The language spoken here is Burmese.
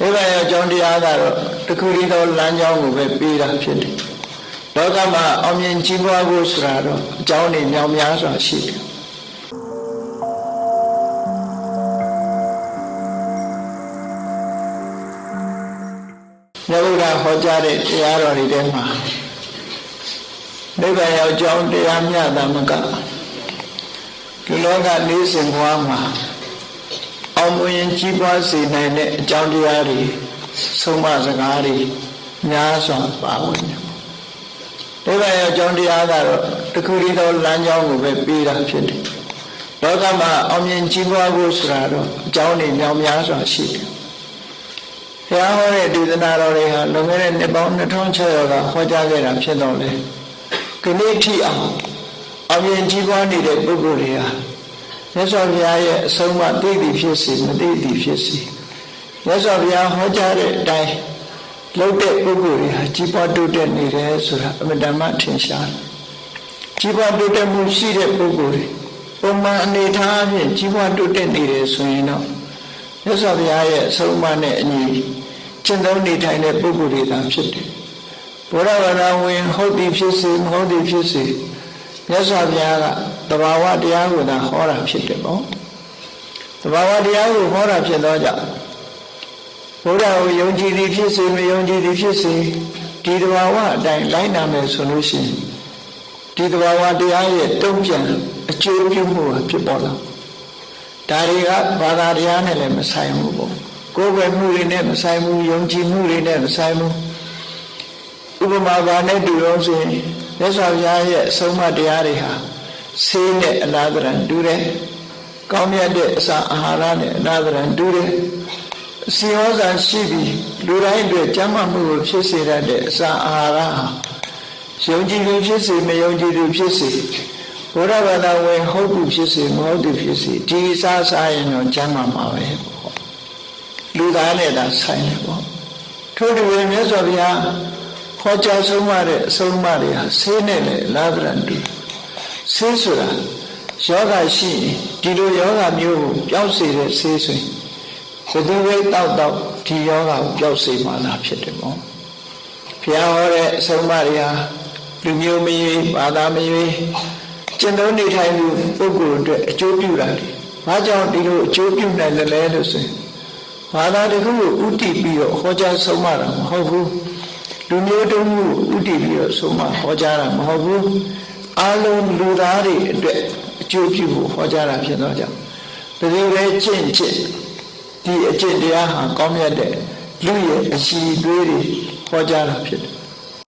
နိဗ္ဗာန်ရဲ့အကြောင်းတရားကတော့တခုတည်းသောလမ်းကြောင်းကိုပဲပေးတာဖြစ်တယ်လောကမှာအောင်မြင်ကြီးပွားဖို့ဆိုတာတော့အကြောင်းတွေမြောင်များစွာရှိတယ်မြတ်ဗုဒ္ဓဟောကြားတဲ့တရားတော်တွေထဲမှာနိဗ္ဗာန်ရောက်ကြောင်းတရားမျှတာမကဒီလောကနေစဉ်ဘဝမှာ အောင်မြင်ကြီးပွားစေနိုင်တဲ့အကြောင်းတရားတွေဆုံးမစကားတွေများစွာပါဝင်တယ်နိဗ္ဗာန်ရောက်ကြောင်းတရားကတော့တခုတည်းသောလမ်းကြောင်းကိုပဲပေးတာဖြစ်တယ်လောကမှာအောင်မြင်ကြီးပွားဖို့ဆိုတာတော့အကြောင်းတွေမြောင်များစွာရှိတယ်ဘုရားဟောတဲ့ဒေသနာတော်တွေဟာလွန်ခဲ့တဲ့နှစ်ပေါင်း2600ကဟောကြားခဲ့တာဖြစ်တော့လေခဏိထိအောင်အောင်မြင်ကြီးပွားနေတဲ့ပုဂ္ဂိုလ်တွေဟာ မြတ်စွာဘုရားရဲ့အဆုံးအမသိသည်ဖြစ်စေမသိသည်ဖြစ်စေမြတ်စွာဘုရားဟောကြားတဲ့အတိုင်းလုပ်တဲ့ပုဂ္ဂိုလ်တွေဟာကြီးပွားတိုးတက်နေတယ်ဆိုတာအမတန်မှထင်ရှားတယ်ကြီးပွားတိုးတက်မှုရှိတဲ့ပုဂ္ဂိုလ်တွေပုံမှန်အနေထားအဖြစ်ကြီးပွားတိုးတက်နေတယ်ဆိုရင်တော့မြတ်စွာဘုရားရဲ့အဆုံးအမနဲ့အညီကျင့်သုံးနေထိုင်တဲ့ပုဂ္ဂိုလ်တွေသာဖြစ်တယ်ဘုရားဘာသာဝင်ဟုတ်သည်ဖြစ်စေမဟုတ်သည်ဖြစ်စေ မြတ်စွာဘုရားကတဘာဝတရားကိုသာဟောတာဖြစ်တယ်ပေါ့တဘာဝတရားကိုဟောတာဖြစ်တော့ကြောင့်ဘုရားကိုယုံကြည်သည်ဖြစ်စေမယုံကြည်သည်ဖြစ်စေဒီတဘာဝအတိုင်းလိုက်နာမယ်ဆိုလို့ရှိရင်ဒီတဘာဝတရားရဲ့တုံ့ပြန်အကျိုးပြုမှုဟာဖြစ်ပေါ်လာဒါတွေကဘာသာတရားနဲ့လည်းမဆိုင်ဘူးပေါ့ကိုယ်ပဲမှုတွေနဲ့မဆိုင်ဘူးယုံကြည်မှုတွေနဲ့မဆိုင်ဘူးဥပမာဘာနဲ့တူလို့ဆိုရင် မြတ်စွာဘုရားရဲ့အဆုံးအမတရားတွေဟာဆေးနဲ့အလားတရံတူတယ်။ကောင်းမြတ်တဲ့အစာအာဟာရနဲ့အလားတရံတူတယ်။စီဟောစာရှိပြီးလူတိုင်းအတွက်ကျမ်းမာမှုကိုဖြစ်စေတတ်တဲ့အစာအာဟာရဟာယုံကြည်သူဖြစ်စေမယုံကြည်သူဖြစ်စေဘုရားဘာသာဝင်ဟုတ်သူဖြစ်စေမဟုတ်သူဖြစ်စေဒီအစားစားရင်တော့ကျမ်းမာမှာပဲပေါ့။လူသားနဲ့သာဆိုင်တယ်ပေါ့။ထို့တူပဲမြတ်စွာဘုရား ဟောကြားဆုံးမတဲ့အဆုံးအမတွေဟာဆေးနဲ့လည်းလာသရံတူဆေးဆိုတာယောဂရှိရင်ဒီလိုယောဂမျိုးကိုပျောက်စေတဲ့ဆေးဆိုရင်ဘယ်သူပဲတောက်တောက်ဒီယောဂကိုပျောက်စေမှသာဖြစ်တယ်ပေါ့ဘုရားဟောတဲ့အဆုံးအမတွေဟာလူမျိုးမရွေးဘာသာမရွေးကျင့်သုံးနေထိုင်မှုပုဂ္ဂိုလ်အတွက်အကျိုးပြုတာလေဘာကြောင့်ဒီလိုအကျိုးပြုနိုင်တယ်လဲလို့ဆိုရင်ဘာသာတခုကိုဥတည်ပြီးတော့ဟောကြားဆုံးမတာမဟုတ်ဘူး လူမျိုးတုံးမှုဥတည်ပြီးတော့ဆုံးမဟောကြားတာမဟုတ်ဘူးအလုံးလူသားတွေအတွက်အကျိုးပြုဖို့ဟောကြားတာဖြစ်တော့ကြောင့်တကယ်ပဲကျင့်ကျင့်ဒီအကျင့်တရားဟာကောင်းမြတ်တဲ့လူရဲ့အရှိတွေးတွေဟောကြားတာဖြစ်တယ်